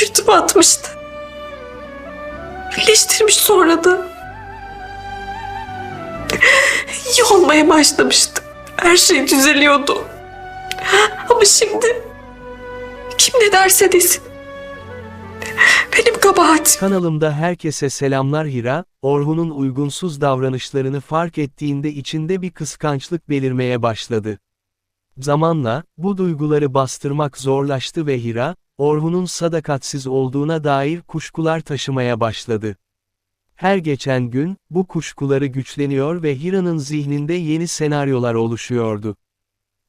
Yırtıp atmıştı. Birleştirmiş sonra da. İyi olmaya başlamıştı. Her şey düzeliyordu. Ama şimdi kim ne derse desin. Benim kabahatim. Kanalımda herkese selamlar Hira, Orhun'un uygunsuz davranışlarını fark ettiğinde içinde bir kıskançlık belirmeye başladı. Zamanla, bu duyguları bastırmak zorlaştı ve Hira, Orhun'un sadakatsiz olduğuna dair kuşkular taşımaya başladı. Her geçen gün, bu kuşkuları güçleniyor ve Hira'nın zihninde yeni senaryolar oluşuyordu.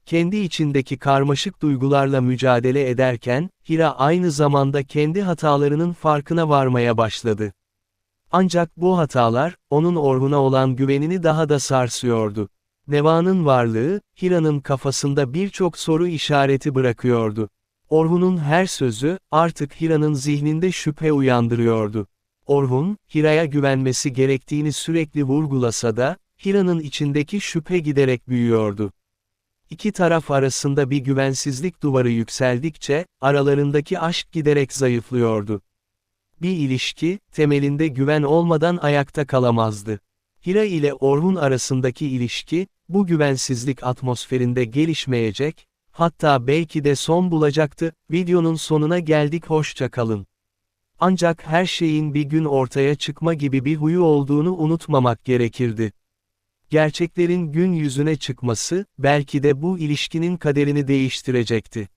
Kendi içindeki karmaşık duygularla mücadele ederken, Hira aynı zamanda kendi hatalarının farkına varmaya başladı. Ancak bu hatalar, onun Orhun'a olan güvenini daha da sarsıyordu. Neva'nın varlığı, Hira'nın kafasında birçok soru işareti bırakıyordu. Orhun'un her sözü, artık Hira'nın zihninde şüphe uyandırıyordu. Orhun, Hira'ya güvenmesi gerektiğini sürekli vurgulasa da, Hira'nın içindeki şüphe giderek büyüyordu. İki taraf arasında bir güvensizlik duvarı yükseldikçe, aralarındaki aşk giderek zayıflıyordu. Bir ilişki, temelinde güven olmadan ayakta kalamazdı. Hira ile Orhun arasındaki ilişki, bu güvensizlik atmosferinde gelişmeyecek, hatta belki de son bulacaktı, videonun sonuna geldik hoşça kalın. Ancak her şeyin bir gün ortaya çıkma gibi bir huyu olduğunu unutmamak gerekirdi. Gerçeklerin gün yüzüne çıkması, belki de bu ilişkinin kaderini değiştirecekti.